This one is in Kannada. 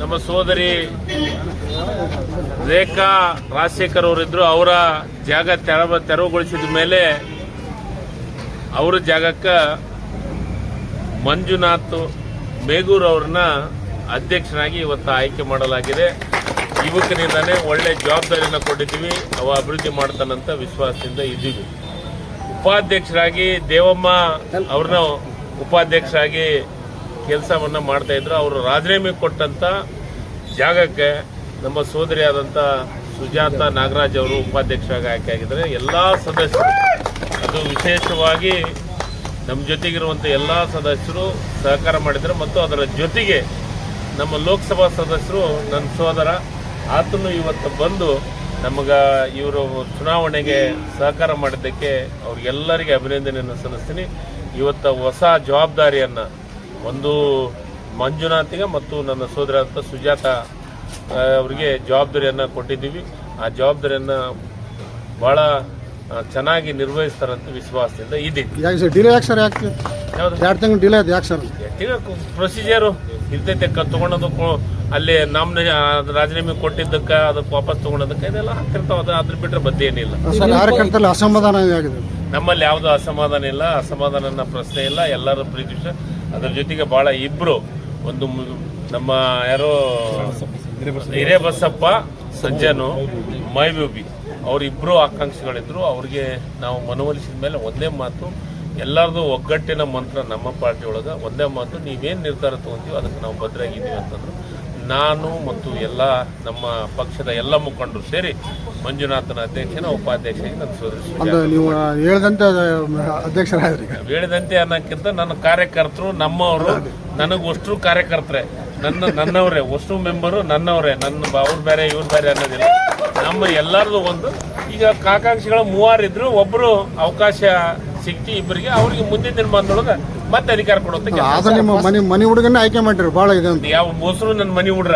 ನಮ್ಮ ಸೋದರಿ ರೇಖಾ ರಾಜಶೇಖರ್ ಅವರಿದ್ರು, ಅವರ ಜಾಗ ತೆರವ, ತೆರವುಗೊಳಿಸಿದ ಮೇಲೆ ಅವರ ಜಾಗಕ್ಕೆ ಮಂಜುನಾಥ್ ಮೇಗೂರ್ ಅವ್ರನ್ನ ಅಧ್ಯಕ್ಷನಾಗಿ ಇವತ್ತು ಆಯ್ಕೆ ಮಾಡಲಾಗಿದೆ. ಯುವಕನಿಂದಾನೆ ಒಳ್ಳೆ ಜವಾಬ್ದಾರಿಯನ್ನು ಕೊಟ್ಟಿದ್ದೀವಿ. ಅವ ಅಭಿವೃದ್ಧಿ ಮಾಡ್ತಾನಂತ ವಿಶ್ವಾಸದಿಂದ ಇದ್ದೀವಿ. ಉಪಾಧ್ಯಕ್ಷರಾಗಿ ದೇವಮ್ಮ ಅವ್ರನ್ನ ಉಪಾಧ್ಯಕ್ಷರಾಗಿ ಕೆಲಸವನ್ನ ಮಾಡ್ತಾ ಇದ್ರು. ಅವರು ರಾಜೀನಾಮೆ ಕೊಟ್ಟಂತ ಜಾಗಕ್ಕೆ ನಮ್ಮ ಸೋದರಿಯಾದಂಥ ಸುಜಾತ ನಾಗರಾಜ್ ಅವರು ಉಪಾಧ್ಯಕ್ಷರಾಗಿ ಆಯ್ಕೆ ಆಗಿದ್ದಾರೆ. ಎಲ್ಲ ಸದಸ್ಯರು, ಅದು ವಿಶೇಷವಾಗಿ ನಮ್ಮ ಜೊತೆಗಿರುವಂಥ ಎಲ್ಲ ಸದಸ್ಯರು ಸಹಕಾರ ಮಾಡಿದ್ದಾರೆ. ಮತ್ತು ಅದರ ಜೊತೆಗೆ ನಮ್ಮ ಲೋಕಸಭಾ ಸದಸ್ಯರು ನನ್ನ ಸೋದರ, ಆತನು ಇವತ್ತು ಬಂದು ನಮಗ ಇವರು ಚುನಾವಣೆಗೆ ಸಹಕಾರ ಮಾಡಿದ್ದಕ್ಕೆ ಅವ್ರಿಗೆಲ್ಲರಿಗೆ ಅಭಿನಂದನೆಯನ್ನು ಸಲ್ಲಿಸ್ತೀನಿ. ಇವತ್ತು ಹೊಸ ಜವಾಬ್ದಾರಿಯನ್ನು ಒಂದು ಮಂಜುನಾಥಿಗೆ ಮತ್ತು ನನ್ನ ಸೋದರ ಅಂತ ಸುಜಾತ ಅವರಿಗೆ ಜವಾಬ್ದಾರಿಯನ್ನು ಕೊಟ್ಟಿದ್ದೀವಿ. ಆ ಜವಾಬ್ದಾರಿಯನ್ನು ಭಾಳ ಚೆನ್ನಾಗಿ ನಿರ್ವಹಿಸ್ತಾರಂತ ವಿಶ್ವಾಸದಿಂದ ಇದೆ ಪ್ರೊಸೀಜರು ಇರ್ತೈತೆ ತಗೊಳೋದಕ್ಕೂ ಅಲ್ಲಿ ನಮ್ಮ ರಾಜೀನಾಮೆ ಕೊಟ್ಟಿದ್ದಕ್ಕೆ ಅದಕ್ಕೆ ವಾಪಸ್ ತಗೊಳೋದಕ್ಕೆ ಇದೆಲ್ಲ ಆಗ್ತಿರ್ತಾವ ಅದು ಅದ್ರ ಬಿಟ್ಟರೆ ಬದ್ದೆ ಏನಿಲ್ಲ. ಸರ್ ಕಾರ್ಯಕರ್ತರಲ್ಲಿ ಅಸಮಾಧಾನ ನಮ್ಮಲ್ಲಿ ಯಾವುದೂ ಅಸಮಾಧಾನ ಇಲ್ಲ ಅಸಮಾಧಾನ ಪ್ರಶ್ನೆ ಇಲ್ಲ ಎಲ್ಲರೂ ಪ್ರೀತಿ. ಅದ್ರ ಜೊತೆಗೆ ಭಾಳ ಇಬ್ರು ಒಂದು ನಮ್ಮ ಯಾರೋ ಹಿರೇಬಸಪ್ಪ, ಸಜ್ಜನು, ಮೈಬೂಬಿ ಅವರಿಬ್ಬರು ಆಕಾಂಕ್ಷಿಗಳಿದ್ರು. ಅವ್ರಿಗೆ ನಾವು ಮನವೊಲಿಸಿದ ಮೇಲೆ ಒಂದೇ ಮಾತು, ಎಲ್ಲರದು ಒಗ್ಗಟ್ಟಿನ ಮಂತ್ರ ನಮ್ಮ ಪಾರ್ಟಿ ಒಳಗೆ ಒಂದೇ ಮಾತು, ನೀವೇನು ನಿರ್ಧಾರ ತಗೊಂತೀವಿ ಅದಕ್ಕೆ ನಾವು ಭದ್ರಾಗಿದ್ದೀವಿ ಅಂತಂದ್ರು. ನಾನು ಮತ್ತು ಎಲ್ಲ ನಮ್ಮ ಪಕ್ಷದ ಎಲ್ಲ ಮುಖಂಡರು ಸೇರಿ ಮಂಜುನಾಥನ ಅಧ್ಯಕ್ಷನ ಉಪಾಧ್ಯಕ್ಷ. ನೀವು ಹೇಳ್ದಂತೆ ಅನ್ನೋಕ್ಕಿಂತ ನನ್ನ ಕಾರ್ಯಕರ್ತರು ನಮ್ಮವರು ನನಗೆ ಅಷ್ಟು ಕಾರ್ಯಕರ್ತರೆ. ನನ್ನ ನನ್ನವರೇ ಅಷ್ಟು ಮೆಂಬರು ನನ್ನವರೇ. ನನ್ನ ಅವ್ರು ಬೇರೆ ಇವ್ರು ಬೇರೆ ಅನ್ನೋದಿಲ್ಲ. ನಮ್ಮ ಎಲ್ಲರದು ಒಂದು. ಈಗ ಕಾಕಾಂಕ್ಷಿಗಳು ಮೂವರು ಇದ್ರು ಒಬ್ರು ಅವಕಾಶ ಸಿಕ್ತಿ ಇಬ್ಬರಿಗೆ ಅವ್ರಿಗೆ ಮುಂದಿನ ದಿನಮಾನದೊಳಗೆ ಮತ್ತೆ ಅಧಿಕಾರ ಕೊಡುತ್ತೆ ಆದ್ರೆ ನಿಮ್ಮ ಮನೆ ಮನೆ ಹುಡುಗನ್ನೇ ಆಯ್ಕೆ ಮಾಡಿರಿ ಭಾಳ ಇದೆ ಅಂತ. ಯಾವ ಮೊಸರು ನನ್ನ ಮನೆ ಹುಡ್ರ.